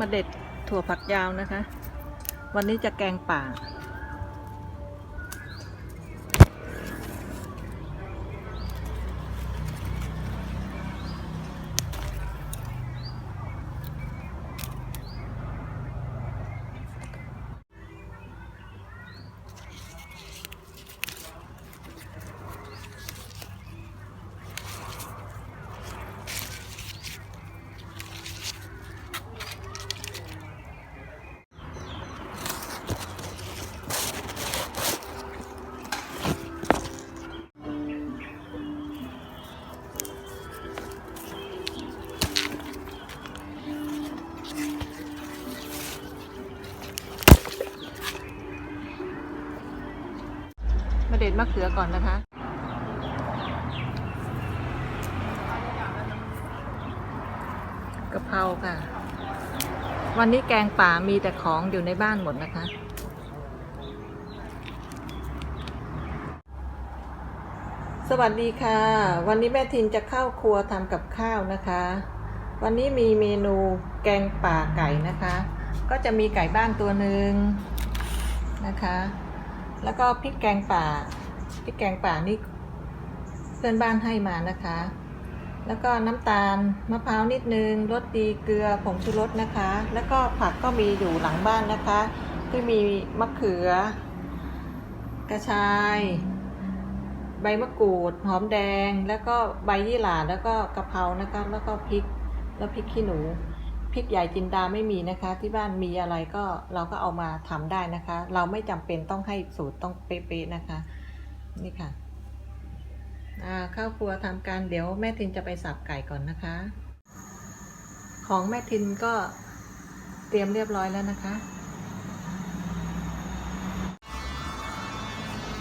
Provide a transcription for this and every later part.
มาเด็ดถั่วผักยาวนะคะ วันนี้จะแกงป่า เด็ดมะเขือก่อนนะคะ กะเพราค่ะ วันนี้แกงป่ามีแต่ของอยู่ในบ้านหมดนะคะ สวัสดีค่ะ วันนี้แม่ทินจะเข้าครัวทำกับข้าวนะคะ วันนี้มีเมนูแกงป่าไก่นะคะ ก็จะมีไก่บ้านตัวหนึ่งนะคะ แล้วก็พริกแกงป่าพริกแกงป่านี่เพื่อนบ้านให้มานะคะ แล้วก็น้ำตาลมะพร้าวนิดนึงรสดีเกลือผงชูรสนะคะ แล้วก็ผักก็มีอยู่หลังบ้านนะคะ ที่มีมะเขือ กระชาย ใบมะกรูด หอมแดง แล้วก็ใบยี่หร่าแล้วก็กะเพรานะคะ แล้วก็พริกแล้วพริกขี้หนู พริกใหญ่จินดาไม่มีนะคะ ที่บ้านมีอะไรก็เราก็เอามาทำได้นะคะ เราไม่จำเป็นต้องให้สูตรต้องเป๊ะๆนะคะ นี่ค่ะอ่าข้าวครัวทำการเดี๋ยวแม่ทินจะไปสับไก่ก่อนนะคะ ของแม่ทินก็เตรียมเรียบร้อยแล้วนะคะ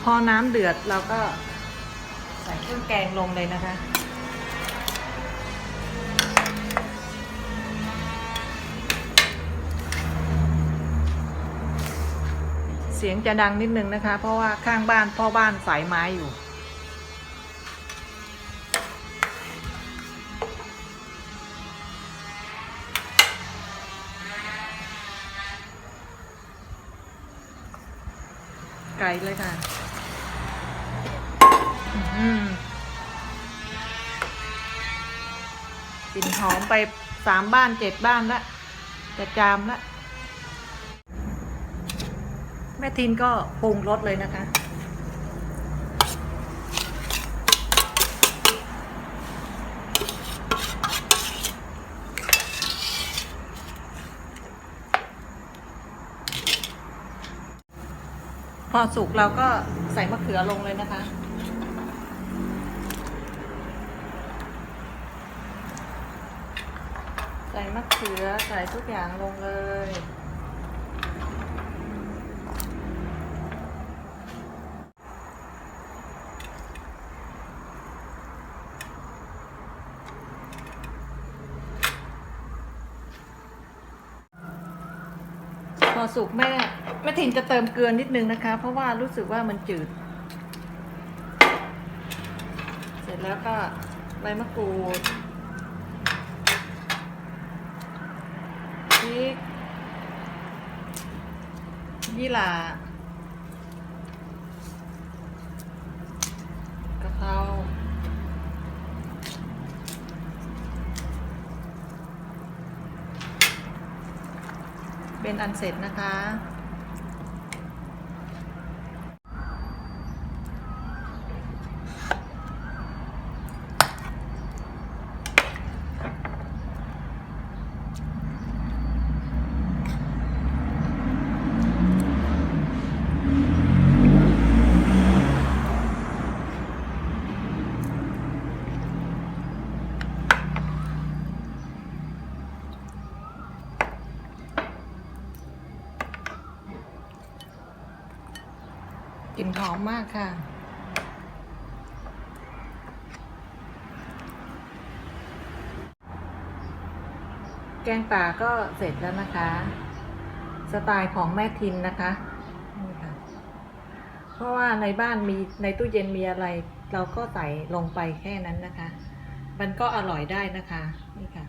พอน้ำเดือดเราก็ใส่เครื่องแกงลงเลยนะคะ เสียงจะดังนิดนึงนะคะ เพราะว่าข้างบ้านพ่อบ้านสายไม้อยู่ ไก่เลยค่ะอืมกลิ่นหอมไปสามบ้านเจ็ดบ้านละจะจามละ ม่ทินก็ปรุงรสเลยนะคะ พอสุกเราก็ใส่มะเขือลงเลยนะคะใส่มะเขือใส่ทุกอย่างลงเลย พอสุกแม่แม่ถิ่นจะเติมเกลือนิดนึงนะคะ เพราะว่ารู้สึกว่ามันจืด เสร็จแล้วก็ใบมะกรูดพริกยี่หร่ากะเพรา เป็นอันเสร็จนะคะ กลิ่นหอมมากค่ะ แกงป่าก็เสร็จแล้วนะคะ สไตล์ของแม่ทินนะคะนี่ค่ะเพราะว่าในบ้านมีในตู้เย็นมีอะไร เราก็ใส่ลงไปแค่นั้นนะคะ มันก็อร่อยได้นะคะนี่ค่ะ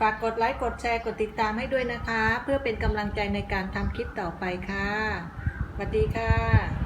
ฝากกดไลค์ กดแชร์ กดติดตามให้ด้วยนะคะ เพื่อเป็นกำลังใจในการทำคลิปต่อไปค่ะ สวัสดีค่ะ